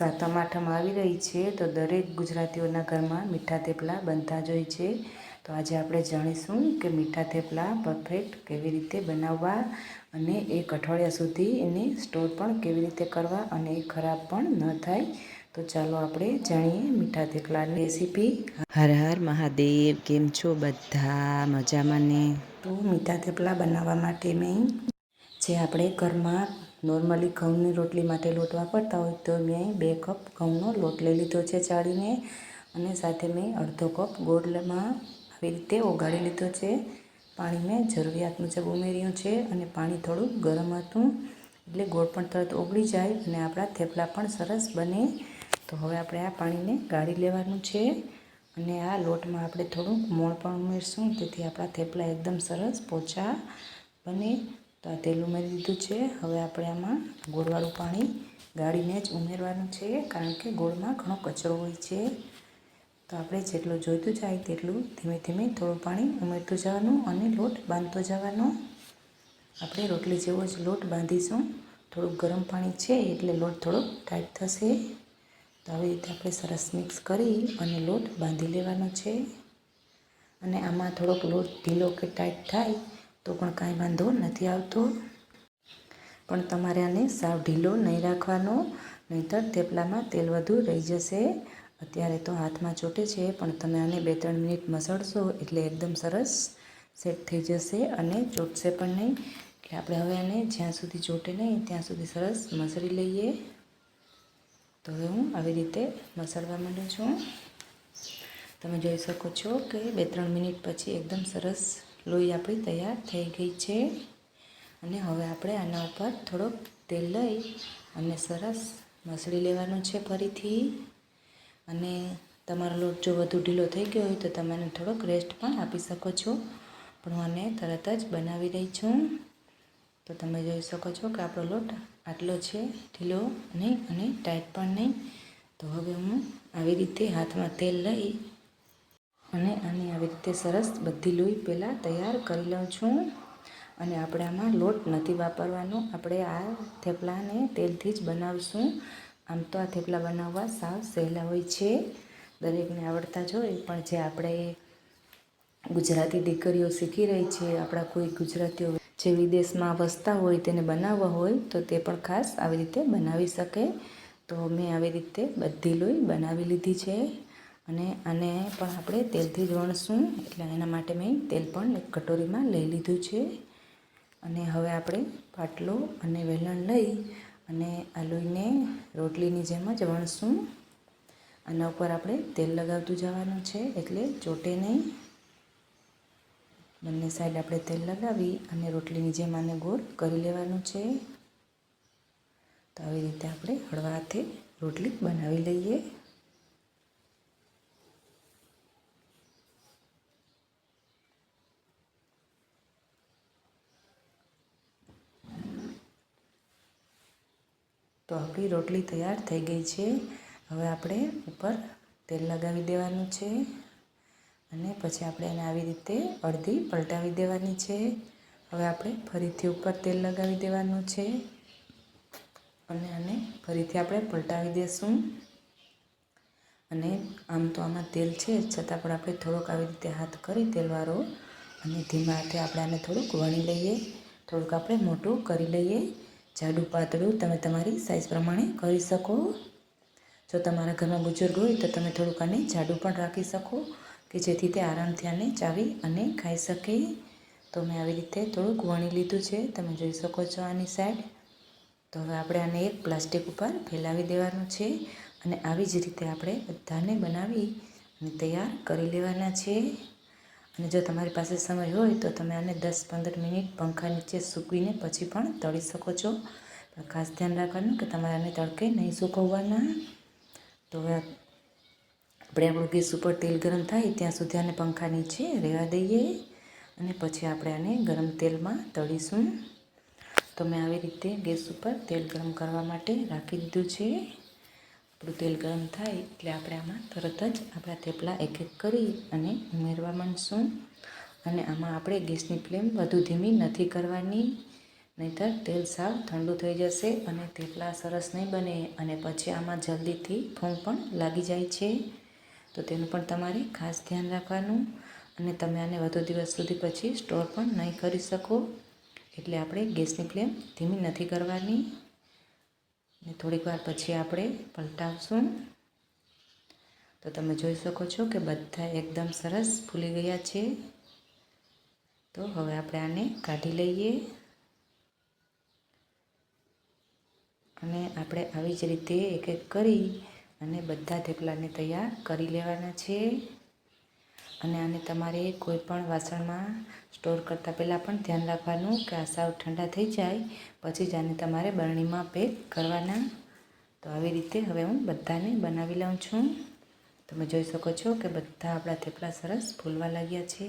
સાતમ આઠમ આવી રહી છે તો દરેક ગુજરાતીઓના ઘરમાં મીઠા થેપલા બનતા જ હોય છે. તો આજે આપણે જાણીશું કે મીઠા થેપલા પરફેક્ટ કેવી રીતે બનાવવા અને એક અઠવાડિયા સુધી એને સ્ટોર પણ કેવી રીતે કરવા અને એ ખરાબ પણ ન થાય. તો ચાલો આપણે જાણીએ મીઠા થેપલાની રેસીપી હર હર મહાદેવ કેમ છો બધા? મજામાં ને? તો મીઠા થેપલા બનાવવા માટે મેં જે આપણે ઘરમાં નોર્મલી ઘઉંની રોટલી માટે લોટ વાપરતા હોય તો મેં બે કપ ઘઉંનો લોટ લઈ લીધો છે ચાળીને અને સાથે મેં અડધો કપ ગોળમાં આવી રીતે ઓગાળી લીધો છે. પાણી મેં જરૂરિયાત મુજબ ઉમેર્યું છે અને પાણી થોડું ગરમ હતું એટલે ગોળ પણ તરત ઓગળી જાય અને આપણા થેપલા પણ સરસ બને. તો હવે આપણે આ પાણીને ગાળી લેવાનું છે અને આ લોટમાં આપણે થોડુંક મોણ પણ ઉમેરશું, તેથી આપણા થેપલા એકદમ સરસ પોચા બને. તો આ તેલ ઉમેરી દીધું છે. હવે આપણે આમાં ગોળવાળું પાણી ગાળીને જ ઉમેરવાનું છે, કારણ કે ગોળમાં ઘણો કચરો હોય છે. તો આપણે જેટલું જોઈતું જાય તેટલું ધીમે ધીમે થોડું પાણી ઉમેરતું જવાનું અને લોટ બાંધતો જવાનો. આપણે રોટલી જેવો જ લોટ બાંધીશું. થોડુંક ગરમ પાણી છે એટલે લોટ થોડોક ટાઈટ થશે. તો આવી રીતે આપણે સરસ મિક્સ કરી અને લોટ બાંધી લેવાનો છે. અને આમાં થોડોક લોટ ઢીલો કે ટાઈટ થાય તો પણ કાંઈ વાંધો નથી આવતો. પણ તમારે આને સાવ ઢીલો નહીં રાખવાનો, નહીંતર થેપલામાં તેલ વધુ રહી જશે. અત્યારે તો હાથમાં ચોટે છે, પણ તમે આને બે ત્રણ મિનિટ મસળશો એટલે એકદમ સરસ સેટ થઈ જશે અને ચોટશે પણ નહીં. એટલે આપણે હવે આને જ્યાં સુધી ચોટે નહીં, ત્યાં સુધી સરસ મસળી લઈએ. તો હવે હું આવી રીતે મસળવા માંડું છું. તમે જોઈ શકો છો કે બે ત્રણ મિનિટ પછી એકદમ સરસ લોહી આપણી તૈયાર થઈ ગઈ છે. અને હવે આપણે આના ઉપર થોડોક તેલ લઈ અને સરસ મસળી લેવાનું છે ફરીથી. અને તમારો લોટ જો વધુ ઢીલો થઈ ગયો હોય તો તમે થોડોક રેસ્ટ પણ આપી શકો છો. પણ હું આને તરત જ બનાવી રહી છું. તો તમે જોઈ શકો છો કે આપણો લોટ આટલો છે, ઢીલો નહીં અને ટાઈટ પણ નહીં. તો હવે હું આવી રીતે હાથમાં તેલ લઈ અને આને આવી રીતે સરસ બધી લોહી પહેલાં તૈયાર કરી લઉં છું. અને આપણે આમાં લોટ નથી વાપરવાનો. આપણે આ થેપલાને તેલથી જ બનાવશું. આમ તો આ થેપલા બનાવવા સાવ સહેલા હોય છે. દરેકને આવડતા જ હોય, પણ જે આપણે ગુજરાતી દીકરીઓ શીખી રહી છે, આપણા કોઈ ગુજરાતીઓ જે વિદેશમાં વસતા હોય, તેને બનાવવા હોય, તો તે પણ ખાસ આવી રીતે બનાવી શકે. તો મેં આવી રીતે બધી લોહી બનાવી લીધી છે. અને આને પણ આપણે તેલથી જ વણશું એટલે એના માટે મેં તેલ પણ એક કટોરીમાં લઈ લીધું છે. અને હવે આપણે પાટલો અને વેલણ લઈ અને આ લોહીને રોટલીની જેમ જ વણશું. આના ઉપર આપણે તેલ લગાવતું જવાનું છે. એટલે ચોટે નહીં. બંને સાઈડ આપણે તેલ લગાવી અને રોટલીની જેમ આને ગોળ કરી લેવાનું છે. તો આવી રીતે આપણે હળવા હાથે રોટલી બનાવી લઈએ. તો આપણી રોટલી તૈયાર થઈ ગઈ છે. હવે આપણે ઉપર તેલ લગાવી દેવાનું છે અને પછી આપણે એને આવી રીતે અડધી પલટાવી દેવાની છે. હવે આપણે ફરીથી ઉપર તેલ લગાવી દેવાનું છે અને આને ફરીથી આપણે પલટાવી દઈશું અને આમ તો આમાં તેલ છે, છતાં પણ આપણે થોડોક આવી રીતે હાથ કરી તેલવાળો અને ધીમા હાથે આપણે આને થોડુંક વણી લઈએ. થોડુંક આપણે મોટું કરી લઈએ. જાડું પાતળું તમે તમારી સાઇઝ પ્રમાણે કરી શકો. જો તમારા ઘરમાં બુજુર્ગ હોય તો તમે થોડુંક આને જાડું પણ રાખી શકો, કે જેથી તે આરામથી આને ચાવી અને ખાઈ શકે. તો મેં આવી રીતે થોડુંક વણી લીધું છે. તમે જોઈ શકો છો આની સાઈડ તો હવે આપણે આને એક પ્લાસ્ટિક ઉપર ફેલાવી દેવાનું છે અને આવી જ રીતે આપણે બધાને બનાવી અને તૈયાર કરી લેવાના છે. અને જો તમારી પાસે સમય હોય તો તમે આને દસ પંદર મિનિટ પંખા નીચે સૂકવીને પછી પણ તળી શકો છો. ખાસ ધ્યાન રાખવાનું કે તમારે આને તડકે નહીં સૂકવવાના. તો હવે આપણે આપણું ગેસ ઉપર તેલ ગરમ થાય ત્યાં સુધી આને પંખા નીચે રહેવા દઈએ અને પછી આપણે આને ગરમ તેલમાં તળીશું. તો મેં આવી રીતે ગેસ ઉપર તેલ ગરમ કરવા માટે રાખી દીધું છે. આપણું તેલ ગરમ થાય એટલે આપણે આમાં તરત જ આપણા થેપલા એક એક કરી અને ઉમેરવા માંડશું. અને આમાં આપણે ગેસની ફ્લેમ વધુ ધીમી નથી કરવાની, નહીંતર તેલ સાવ ઠંડુ થઈ જશે અને થેપલા સરસ નહીં બને અને પછી આમાં જલ્દીથી ફોંગ પણ લાગી જાય છે. તો તેનું પણ તમારે ખાસ ધ્યાન રાખવાનું અને તમે આને વધુ દિવસ સુધી પછી સ્ટોર પણ નહીં કરી શકો. એટલે આપણે ગેસની ફ્લેમ ધીમી નથી કરવાની. ને થોડીક વાર પછી આપણે પલટાવશું. તો તમે જોઈ શકો છો કે બધા એકદમ સરસ ફૂલી ગયા છે. તો હવે આપણે આને કાઢી લઈએ. અને આપણે આવી જ રીતે એક એક કરી અને બધા થેપલાને તૈયાર કરી લેવાના છે. અને આને તમારે કોઈ પણ વાસણમાં સ્ટોર કરતાં પહેલાં પણ ધ્યાન રાખવાનું કે આ સાવ ઠંડા થઈ જાય, પછી જ આને તમારે બરણીમાં પેક કરવાના. તો આવી રીતે હવે હું બધાને બનાવી લઉં છું. તમે જોઈ શકો છો કે બધા આપણા થેપલા સરસ ફૂલવા લાગ્યા છે.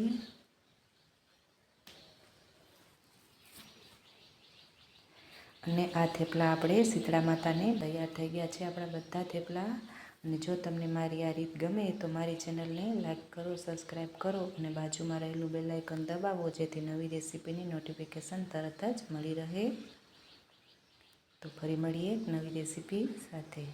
અને આ થેપલા આપણે શીતળા માતાને તૈયાર થઈ ગયા છે આપણા બધા થેપલા. અને જો તમને મારી આ રીત ગમે તો મારી ચેનલને લાઈક કરો સબસ્ક્રાઈબ કરો અને બાજુમાં રહેલું બેલ આઇકન દબાવો, જેથી નવી રેસીપીની નોટિફિકેશન તરત જ મળી રહે. તો ફરી મળીએ નવી રેસીપી સાથે.